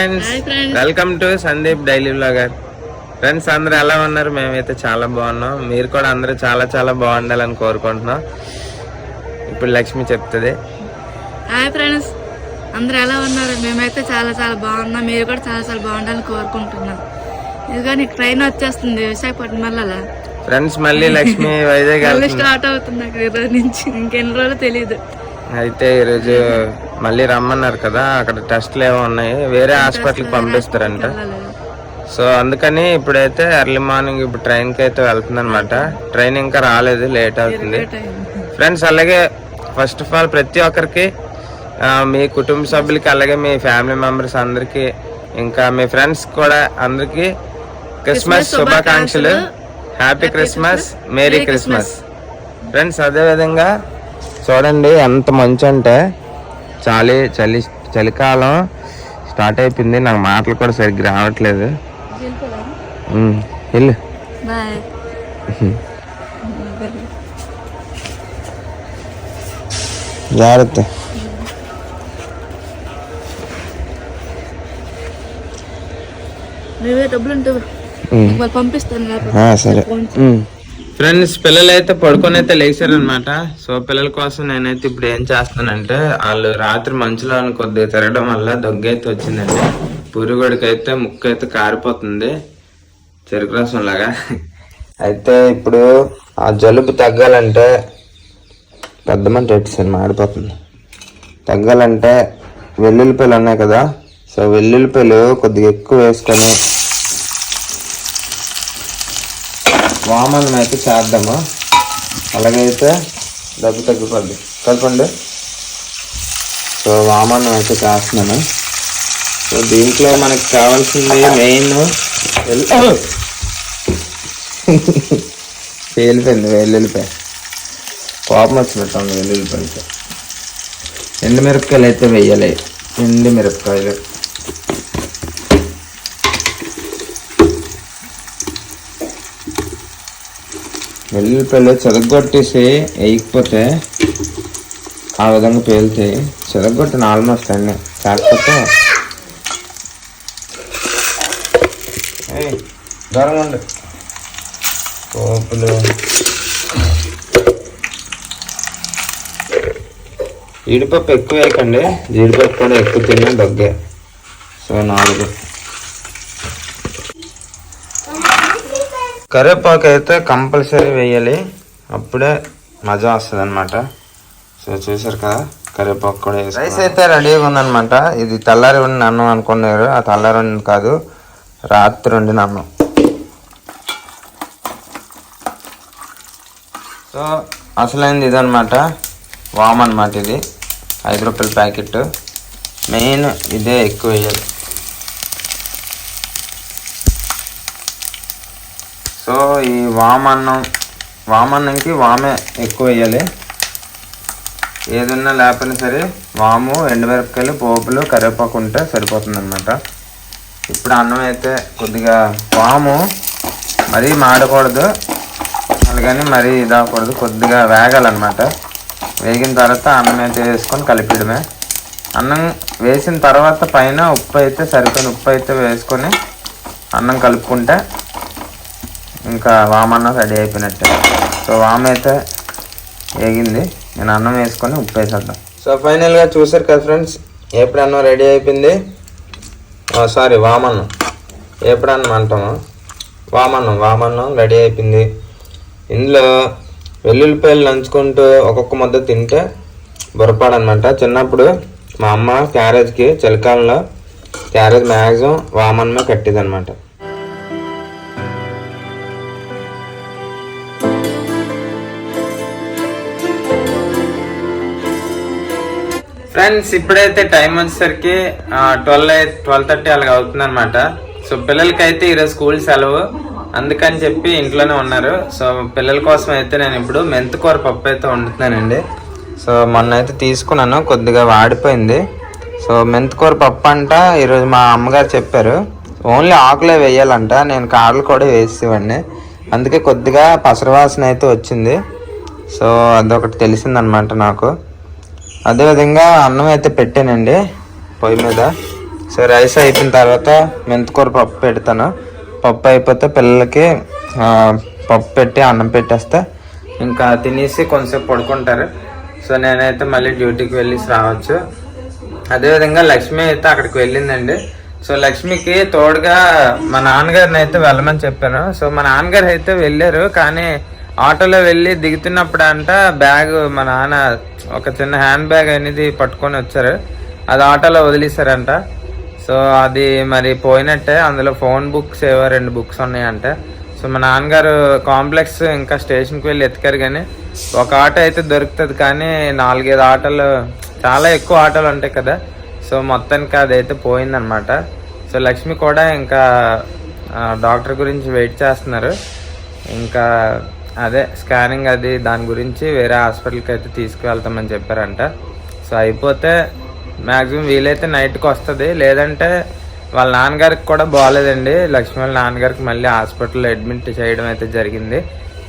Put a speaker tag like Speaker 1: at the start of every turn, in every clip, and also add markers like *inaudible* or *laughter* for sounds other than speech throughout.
Speaker 1: Friends. Welcome to Sandeep daily vlogger friends అందరు ఎలా ఉన్నారు? మేమైతే చాలా బాగున్నాం. మీరు కూడా అందరూ చాలా చాలా బాగుండాలని కోరుకుంటున్నాం. ఇప్పుడు లక్ష్మి చెప్తుంది.
Speaker 2: హాయ్ ఫ్రెండ్స్ అందరూ ఎలా ఉన్నారు? మేమైతే చాలా చాలా బాగున్నాం. మీరు కూడా చాలా చాలా బాగుండాలని కోరుకుంటున్నాం. ఇదిగో నీకు ట్రైన్ వచ్చేస్తుంది. విశాఖపట్నం వల్ల
Speaker 1: ఫ్రెండ్స్ మళ్ళీ లక్ష్మి వైజాగ్
Speaker 2: స్టార్ట్ అవుతుంది నాకు ఈ రోజు నుంచి. ఇంకెన్ని రోజులు తెలియదు
Speaker 1: అయితే ఈరోజు మళ్ళీ రమ్మన్నారు కదా అక్కడ టెస్ట్లు ఏమో ఉన్నాయి. వేరే హాస్పిటల్కి పంపిస్తారంట. సో అందుకని ఇప్పుడైతే ఎర్లీ మార్నింగ్ ఇప్పుడు ట్రైన్కి అయితే వెళ్తుంది అనమాట ట్రైన్ ఇంకా రాలేదు లేట్ అవుతుంది. ఫ్రెండ్స్ అలాగే ఫస్ట్ ఆఫ్ ఆల్ ప్రతి ఒక్కరికి మీ కుటుంబ సభ్యులకి అలాగే మీ ఫ్యామిలీ మెంబర్స్ అందరికి ఇంకా మీ ఫ్రెండ్స్ కూడా అందరికి క్రిస్మస్ శుభాకాంక్షలు. Happy Christmas. Merry Christmas. Friends అదే విధంగా చూడండి ఎంత మంచు అంటే చలి చలి చలికాలం స్టార్ట్ అయిపోయింది. నాకు మాటలు కూడా సరిగ్గా రావట్లేదు. వెళ్ళు. జాగ్రత్త.
Speaker 2: నువ్వే డబ్బులు పంపిస్తాను.
Speaker 1: సరే. ఫ్రెండ్స్ పిల్లలు అయితే పడుకొని అయితే లేచారు అనమాట సో పిల్లల కోసం నేనైతే ఇప్పుడు ఏం చేస్తానంటే వాళ్ళు రాత్రి మంచులో కొద్దిగా తిరగడం వల్ల దగ్గు అయితే వచ్చిందండి. పురుగుడికి అయితే ముక్కు అయితే కారిపోతుంది. చెరుకు రసం లాగా. అయితే ఇప్పుడు ఆ జలుబు తగ్గాలంటే పెద్ద మంట పెట్టేసాను మాడిపోతుంది తగ్గాలంటే వెల్లుల్లిపాయలు ఉన్నాయి కదా సో వెల్లుల్లిపాయలు కొద్దిగా ఎక్కువ వేసుకొని వామనం అయితే చేద్దాము? అలాగైతే దగ్గు తగ్గిపోద్ది. కలపండి. సో వామనం అయితే చేస్తున్నాను. సో దీంట్లో మనకి కావాల్సింది మెయిన్ పేలిపోయింది వెల్లుల్లిపాయ. కోపం వచ్చినట్టుంది వెల్లుల్లిపాయలతో ఎండు మిరపకాయలు అయితే వెయ్యాలి. ఎండు మిరపకాయలు. వెల్లుల్లిపాయలు చెదగొట్టేసి వేయకపోతే ఆ విధంగా పేలుతాయి చెదగొట్టిన ఆల్మోస్ట్ అన్నీ. కాకపోతే ఏయ్, ఉండు. పోపులు జీడిపప్పు ఎక్కువ వేయకండి. జీడిపప్పు కూడా ఎక్కువ తిన్నా దగ్గే సో నాలుగు. కరివేపాకు అయితే కంపల్సరీ వేయాలి. అప్పుడే మజా వస్తుంది అనమాట సో చూసారు కదా కరివేపాకు కూడా రైస్ అయితే రెడీగా ఉందన్నమాట. ఇది తెల్లారి వండిన అన్నం అనుకున్నారు. ఆ తెల్లారి వండింది కాదు రాత్రి వండిన అన్నం. సో అసలైంది ఇదనమాట వామ్ అనమాట ఇది. ఐదు రూపాయల ప్యాకెట్. మెయిన్ ఇదే ఎక్కువ వేయాలి. సో ఈ వామన్నం వామన్నంకి వామే ఎక్కువ వేయాలి. ఏదన్నా లేకపోయినా సరే వాము ఎండుమిరపకాయలు పోపులు కరివేపాకు ఉంటే సరిపోతుందన్నమాట. ఇప్పుడు అన్నం అయితే కొద్దిగా వాము మరీ మాడకూడదు. అలాగని మరీ ఇదవకూడదు కొద్దిగా వేగాలన్నమాట. వేగిన తర్వాత అన్నం అయితే వేసుకొని కలిపిడమే అన్నం వేసిన తర్వాత పైన ఉప్పు అయితే సరిపోయిన ఉప్పు అయితే వేసుకొని అన్నం కలుపుకుంటే ఇంకా వామన్నం రెడీ అయిపోయినట్టే. సో వామ అయితే వేగింది. నేను అన్నం వేసుకొని ఉప్పు వేసేద్దాం సో ఫైనల్గా చూసారు కదా ఫ్రెండ్స్ ఎప్పుడు అన్నం రెడీ అయిపోయింది. సారీ వామన్నం ఎప్పుడు అన్నం అంటాము? వామన్నం వామన్నం రెడీ అయిపోయింది. ఇందులో వెల్లుల్లిపాయలు నంచుకుంటూ ఒక్కొక్క ముద్ద తింటే బుర్రపాడు అనమాట చిన్నప్పుడు మా అమ్మ క్యారేజ్కి చలికాలంలో క్యారేజ్ మ్యాక్సిమం వామన్నమే కట్టేదనమాట. ఫ్రెండ్స్ ఇప్పుడైతే టైం వచ్చేసరికి ట్వెల్వ్ ట్వెల్వ్ థర్టీ అలాగ అవుతుంది అనమాట సో పిల్లలకి అయితే ఈరోజు స్కూల్ సెలవు. అందుకని చెప్పి ఇంట్లోనే ఉన్నారు. సో పిల్లల కోసం అయితే నేను ఇప్పుడు మెంతికూర పప్పు అయితే వండుతున్నానండి. సో మొన్న అయితే తీసుకున్నాను కొద్దిగా వాడిపోయింది. సో మెంతికూర పప్పు అంట ఈరోజు మా అమ్మగారు చెప్పారు. ఓన్లీ ఆకులే వేయాలంట నేను కాడలు కూడా వేసేవాడిని అందుకే కొద్దిగా పసరవాసన అయితే వచ్చింది. సో అదొకటి తెలిసిందనమాట నాకు. అదేవిధంగా అన్నం అయితే పెట్టానండి పొయ్యి మీద. సో రైస్ అయిపోయిన తర్వాత మెంతికూర పప్పు పెడతాను. పప్పు అయిపోతే పిల్లలకి పప్పు పెట్టి అన్నం పెట్టేస్తే ఇంకా తినేసి కొంచెంసేపు పడుకుంటారు. సో నేనైతే మళ్ళీ డ్యూటీకి వెళ్ళేసి రావచ్చు. అదేవిధంగా లక్ష్మి అయితే అక్కడికి వెళ్ళిందండి. సో లక్ష్మికి తోడుగా మా నాన్నగారిని అయితే వెళ్ళమని చెప్పాను. సో మా నాన్నగారు అయితే వెళ్ళారు కానీ ఆటోలో వెళ్ళి దిగుతున్నప్పుడు అంట బ్యాగ్ మా నాన్న ఒక చిన్న హ్యాండ్ బ్యాగ్ అనేది పట్టుకొని వచ్చారు. అది ఆటోలో వదిలేశారంట. సో అది మరి పోయినట్టే అందులో ఫోన్ బుక్స్ ఏవో రెండు బుక్స్ ఉన్నాయంట. సో మా నాన్నగారు కాంప్లెక్స్ ఇంకా స్టేషన్కి వెళ్ళి ఎత్తికారు కానీ ఒక ఆట అయితే దొరుకుతుంది కానీ నాలుగైదు ఆటలు చాలా ఎక్కువ ఆటలు ఉంటాయి కదా. సో మొత్తానికి అదైతే పోయిందనమాట. సో లక్ష్మి కూడా ఇంకా డాక్టర్ గురించి వెయిట్ చేస్తున్నారు. ఇంకా అదే స్కానింగ్ అది దాని గురించి వేరే హాస్పిటల్కి అయితే తీసుకువెళ్తామని చెప్పారంట. సో అయిపోతే మ్యాక్సిమం వీలైతే నైట్కి వస్తుంది. లేదంటే వాళ్ళ నాన్నగారికి కూడా బాగాలేదండి లక్ష్మి వాళ్ళ నాన్నగారికి మళ్ళీ హాస్పిటల్లో అడ్మిట్ చేయడం అయితే జరిగింది.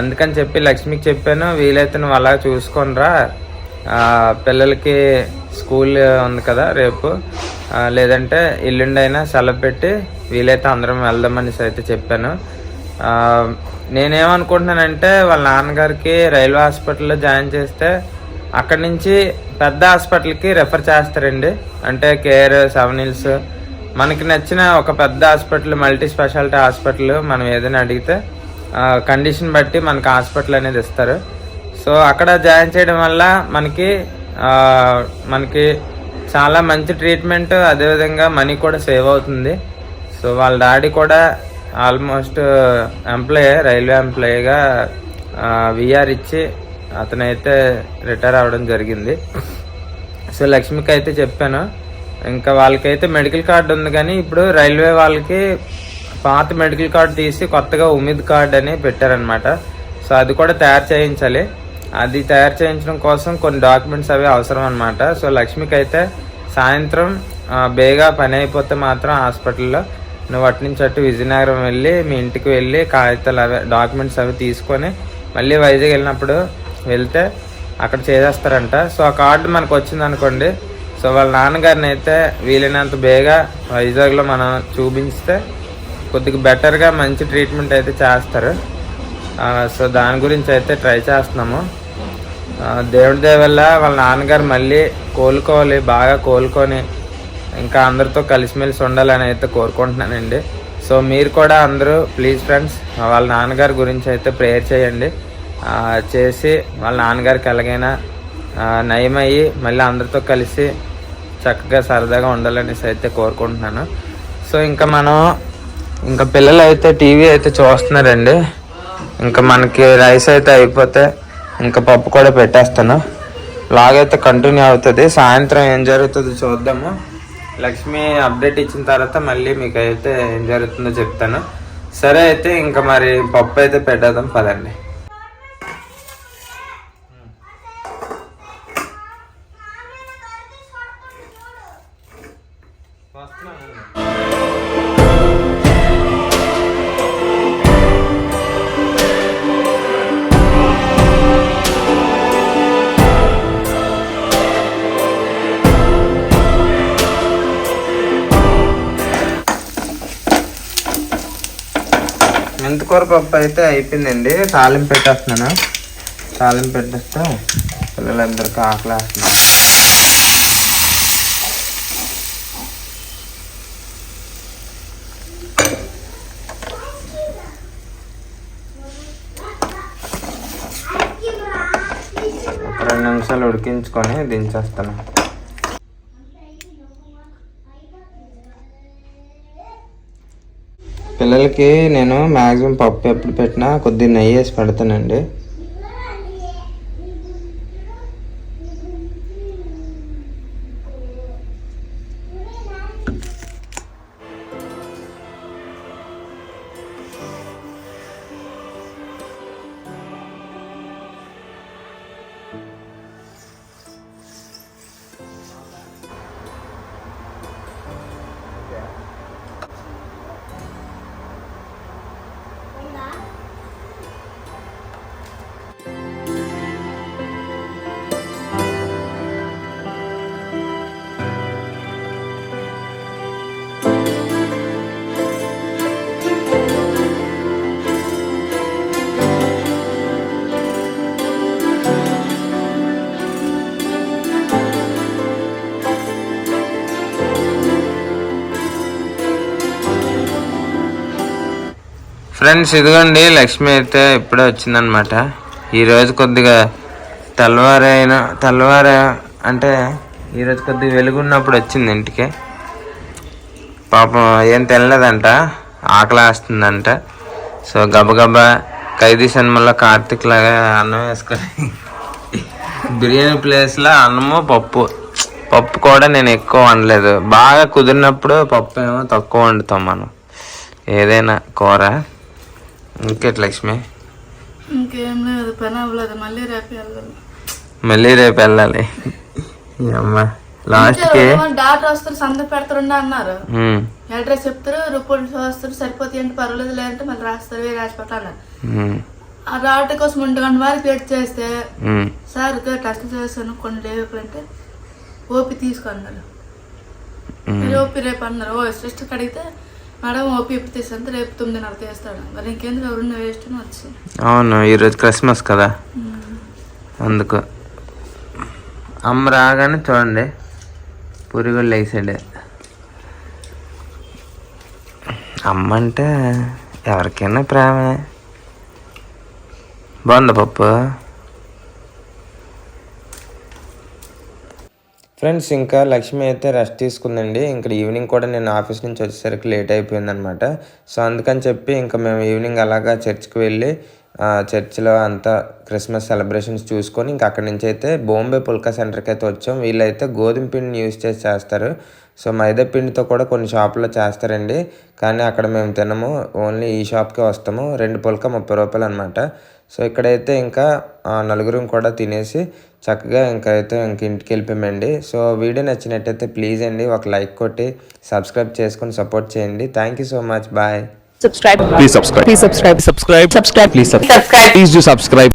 Speaker 1: అందుకని చెప్పి లక్ష్మికి చెప్పాను వీలైతే నువ్వు అలా చూసుకొనిరా. పిల్లలకి స్కూల్ ఉంది కదా రేపు. లేదంటే ఎల్లుండి అయినా సెలవు పెట్టి వీలైతే అందరం వెళ్దామని అయితే చెప్పాను. నేనేమనుకుంటున్నానంటే వాళ్ళ నాన్నగారికి రైల్వే హాస్పిటల్లో జాయిన్ చేస్తే అక్కడి నుంచి పెద్ద హాస్పిటల్కి రెఫర్ చేస్తారండి. అంటే కేర్ సెవెన్ హిల్స్. మనకి నచ్చిన ఒక పెద్ద హాస్పిటల్ మల్టీ స్పెషాలిటీ హాస్పిటల్ మనం ఏదైనా అడిగితే కండిషన్ బట్టి మనకి హాస్పిటల్ అనేది ఇస్తారు. సో అక్కడ జాయిన్ చేయడం వల్ల మనకి మనకి చాలా మంచి ట్రీట్మెంట్ అదేవిధంగా మనీ కూడా సేవ్ అవుతుంది. సో వాళ్ళ డాడీ కూడా ఆల్మోస్ట్ ఎంప్లాయ్ రైల్వే ఎంప్లాయీగా విఆర్ ఇచ్చి అతనైతే రిటైర్ అవ్వడం జరిగింది. సో లక్ష్మికి అయితే చెప్పాను. ఇంకా వాళ్ళకైతే మెడికల్ కార్డు ఉంది కానీ ఇప్పుడు రైల్వే వాళ్ళకి పాత మెడికల్ కార్డు తీసి కొత్తగా ఉమిద్ కార్డు అని పెట్టారనమాట సో అది కూడా తయారు చేయించాలి. అది తయారు చేయించడం కోసం కొన్ని డాక్యుమెంట్స్ అవి అవసరం అనమాట సో లక్ష్మికి అయితే సాయంత్రం బేగా పని అయిపోతే మాత్రం హాస్పిటల్లో నువ్వు అటు నుంచి అటు విజయనగరం వెళ్ళి మీ ఇంటికి వెళ్ళి కాగితాలు అవి డాక్యుమెంట్స్ అవి తీసుకొని మళ్ళీ వైజాగ్ వెళ్ళినప్పుడు వెళ్తే అక్కడ చేసేస్తారంట. సో ఆ కార్డు మనకు వచ్చింది అనుకోండి. సో వాళ్ళ నాన్నగారిని అయితే వీలైనంత బేగా వైజాగ్లో మనం చూపించితే కొద్దిగా బెటర్గా మంచి ట్రీట్మెంట్ అయితే చేస్తారు. సో దాని గురించి అయితే ట్రై చేస్తున్నాము. దేవుడి దేవల్ల వాళ్ళ నాన్నగారు మళ్ళీ కోలుకోవాలి బాగా కోలుకొని ఇంకా అందరితో కలిసిమెలిసి ఉండాలని అయితే కోరుకుంటున్నానండి. సో మీరు కూడా అందరూ ప్లీజ్ ఫ్రెండ్స్ వాళ్ళ నాన్నగారి గురించి అయితే ప్రేయర్ చేయండి. చేసి వాళ్ళ నాన్నగారికి ఎలాగైనా నయమయ్యి మళ్ళీ అందరితో కలిసి చక్కగా సరదాగా ఉండాలనేసి అయితే కోరుకుంటున్నాను. సో ఇంకా మనం ఇంకా పిల్లలు అయితే టీవీ అయితే చూస్తున్నారండి. ఇంకా మనకి రైస్ అయితే అయిపోతే ఇంకా పప్పు కూడా పెట్టేస్తాను. లాగైతే కంటిన్యూ అవుతుంది. సాయంత్రం ఏం జరుగుతుందో చూద్దాము. లక్ష్మి అప్డేట్ ఇచ్చిన తర్వాత మళ్ళీ మీకు అయితే ఏం జరుగుతుందో చెప్తాను. సరే అయితే ఇంకా మరి పప్పు అయితే పెట్టేద్దాం పదండి. మెంతికూర పప్పు అయితే అయిపోయిందండి. తాలింపు పెట్టేస్తున్నాను. తాలింపు పెట్టేస్తే పిల్లలందరికీ ఆకలి వేస్తున్నాను రెండు నిమిషాలు ఉడికించుకొని దించేస్తాను పిల్లలకి నేను మ్యాక్సిమం పప్పు ఎప్పుడు పెట్టినా కొద్దిగా నెయ్యి వేసి పెడతానండి. ఫ్రెండ్స్ ఇదిగోండి లక్ష్మి అయితే ఇప్పుడే వచ్చిందనమాట ఈరోజు కొద్దిగా తెల్లవారైన తెల్లవార అంటే ఈరోజు కొద్దిగా వెలుగున్నప్పుడు వచ్చింది ఇంటికి. పాపం ఏం తినలేదంట ఆకలి వేస్తుందంట. సో గబగబా ఖైదీ సినిమాలో కార్తిక్ లాగా అన్నం వేసుకొని *laughs* బిర్యానీ ప్లేస్లో అన్నము పప్పు. పప్పు కూడా నేను ఎక్కువ వండలేదు. బాగా కుదిరినప్పుడు పప్పు ఏమో తక్కువ వండుతాం మనం. ఏదైనా కూర. ఇంకేట్ లక్ష్మి?
Speaker 2: ఇంకేం లేదు పని అవ్వలేదు మళ్ళీ రేపు వెళ్ళాలి.
Speaker 1: మళ్ళీ రేపు వెళ్ళాలి. అమ్మ లాస్ట్కి?
Speaker 2: డాక్టర్ వస్తారు సంద పెడతారుండ అన్నారు. అడ్రస్ చెప్తారు రిపోర్ట్ వస్తారు సరిపోతే ఏంటి పర్వాలేదు లేదంటే మళ్ళీ రాస్తారు వేరే హాస్పిటల్ అన్నారు. ఆ డాక్టర్ కోసం ఒంటి గంట వరకు వెయిట్ చేస్తే సార్ టెస్ట్ చేశాను కొన్ని లేవులు అంటే ఓపీ తీసుకున్నారు ఓపీ రేపు అన్నారు. ఓ సిస్టర్కి అడిగితే మేడం ఓపీ ఇప్పుడు తీసంతే రేపు తొమ్మిదిన్నర తీస్తాడు. మరి ఇంకెందుకు ఎవరున్న వేస్ట్ అని వచ్చింది
Speaker 1: అవును ఈరోజు క్రిస్మస్ కదా. అందుకు అమ్మ రాగానే చూడండి పురుగులు వేసాడు అమ్మ అంటే ఎవరికైనా ప్రేమే. బాగుందా పప్పు? ఫ్రెండ్స్ ఇంకా లక్ష్మి అయితే రెస్ట్ తీసుకుందండి. ఇంకా ఈవినింగ్ కూడా నేను ఆఫీస్ నుంచి వచ్చేసరికి లేట్ అయిపోయిందనమాట. సో అందుకని చెప్పి ఇంకా మేము ఈవినింగ్ అలాగా చర్చ్కి వెళ్ళి ఆ, చర్చిలో అంతా క్రిస్మస్ సెలబ్రేషన్స్ చూసుకొని ఇంకా అక్కడి నుంచి అయితే బాంబే పుల్కా సెంటర్కి అయితే వచ్చాం. వీళ్ళైతే గోధుమ పిండిని యూజ్ చేసి చేస్తారు. సో మైదా పిండితో కూడా కొన్ని షాపుల్లో చేస్తారండి. కానీ అక్కడ మేము తినము. ఓన్లీ ఈ షాప్కే వస్తాము. రెండు పుల్క ముప్పై రూపాయలు అనమాట. సో ఇక్కడైతే ఇంకా ఆ, నలుగురం కూడా తినేసి చక్కగా ఇంకా అయితే ఇంక ఇంటికి వెళ్ళిపోయామండి సో వీడియో నచ్చినట్టయితే ప్లీజ్ అండి ఒక లైక్ కొట్టి సబ్స్క్రైబ్ చేసుకొని సపోర్ట్ చేయండి thank you so much bye
Speaker 3: subscribe
Speaker 4: Please subscribe.
Speaker 3: please subscribe
Speaker 4: Subscribe.
Speaker 3: subscribe
Speaker 4: Please subscribe. Please do subscribe.